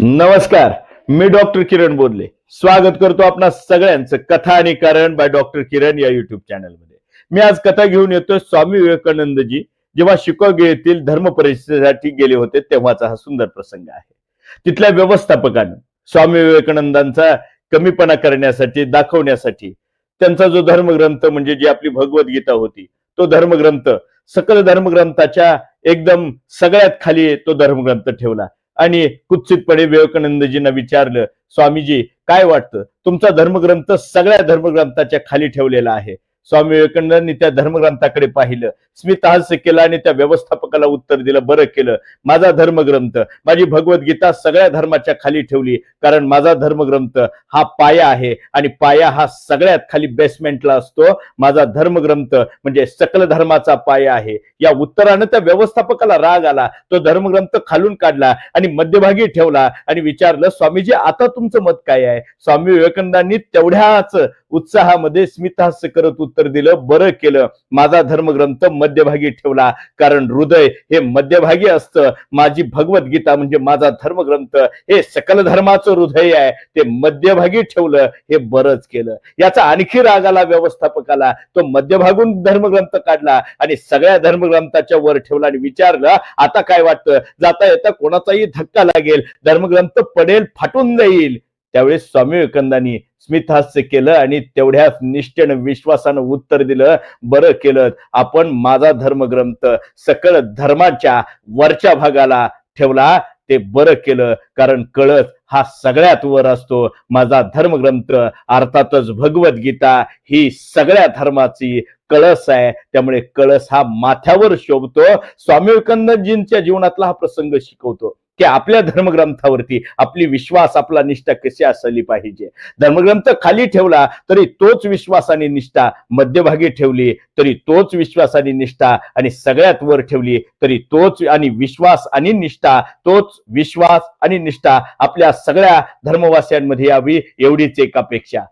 नमस्कार मी डॉक्टर किरण बोधले स्वागत करतो आपणा सगळ्यांचं कथा आणि कारण बाय डॉक्टर किरण या युट्यूब चॅनलमध्ये मी आज कथा घेऊन येतोय स्वामी विवेकानंदजी जेव्हा शिकागो येथील धर्म परिषदेसाठी गेले होते तेव्हाचा हा सुंदर प्रसंग आहे. तिथल्या व्यवस्थापकानं स्वामी विवेकानंदांचा कमीपणा करण्यासाठी दाखवण्यासाठी त्यांचा जो धर्मग्रंथ म्हणजे जी आपली भगवद्गीता होती तो धर्मग्रंथ सकल धर्मग्रंथाच्या एकदम सगळ्यात खाली तो धर्मग्रंथ ठेवला. आणि कुत्सितपणे विवेकानंदजींना विचारलं स्वामीजी काय वाटतं? तुमचा धर्मग्रंथ सगळ्या धर्मग्रंथाच्या खाली ठेवलेला आहे. स्वामी विवेकानंदांनी त्या धर्मग्रंथाकडे पाहिलं. स्मितहास्य केलं आणि त्या व्यवस्थापकाला उत्तर दिलं बरं केलं. माझा धर्मग्रंथ माझी भगवद्गीता सगळ्या धर्माच्या खाली ठेवली कारण माझा धर्मग्रंथ हा पाया आहे आणि पाया हा सगळ्यात खाली बेसमेंटला असतो. माझा धर्मग्रंथ म्हणजे सकल धर्माचा पाया आहे. या उत्तरानं त्या व्यवस्थापकाला राग आला. तो धर्मग्रंथ खालून काढला आणि मध्यभागी ठेवला आणि विचारलं स्वामीजी आता तुमचं मत काय आहे? स्वामी विवेकानंदांनी तेवढ्याच उत्साहामध्ये स्मितहास्य करत उत्तर दिलं बरं केलं. माझा धर्मग्रंथ मध्यभागी ठेवला कारण हृदय हे मध्यभागी असतं. माझी भगवद्गीता म्हणजे माझा धर्मग्रंथ हे सकल धर्माचं हृदय आहे. ते मध्यभागी ठेवलं हे बरंच केलं. याचा आणखी राग आला व्यवस्थापकाला. तो मध्यभागून धर्मग्रंथ काढला आणि सगळ्या धर्मग्रंथाच्या वर ठेवला आणि विचारलं आता काय वाटतं? जाता येता कोणाचाही धक्का लागेल. धर्मग्रंथ पडेल फाटून जाईल. त्यावेळेस स्वामी विवेकानंदांनी स्मितहास्य केलं आणि तेवढ्याच निष्ठेनं विश्वासानं उत्तर दिलं. बरं केलं. आपण माझा धर्मग्रंथ सकल धर्माच्या वरच्या भागाला ठेवला. ते बरं केलं. कारण कळस हा सगळ्यात वर असतो. माझा धर्मग्रंथ अर्थातच भगवद्गीता ही सगळ्या धर्माची कळस आहे. त्यामुळे कळस हा माथ्यावर शोभतो. स्वामी विवेकानंदजींच्या जीवनातला हा प्रसंग शिकवतो. की आपल्या धर्मग्रंथावरती आपली विश्वास आपला निष्ठा कशी असली पाहिजे. धर्मग्रंथ खाली ठेवला तरी तोच विश्वास आणि निष्ठा मध्यभागी ठेवली तरी तोच विश्वास आणि निष्ठा आणि सगळ्यात वर ठेवली तरी तोच आणि विश्वास आणि निष्ठा तोच विश्वास आणि निष्ठा आपल्या सगळ्या धर्मवासियांमध्ये यावी एवढीच एक अपेक्षा.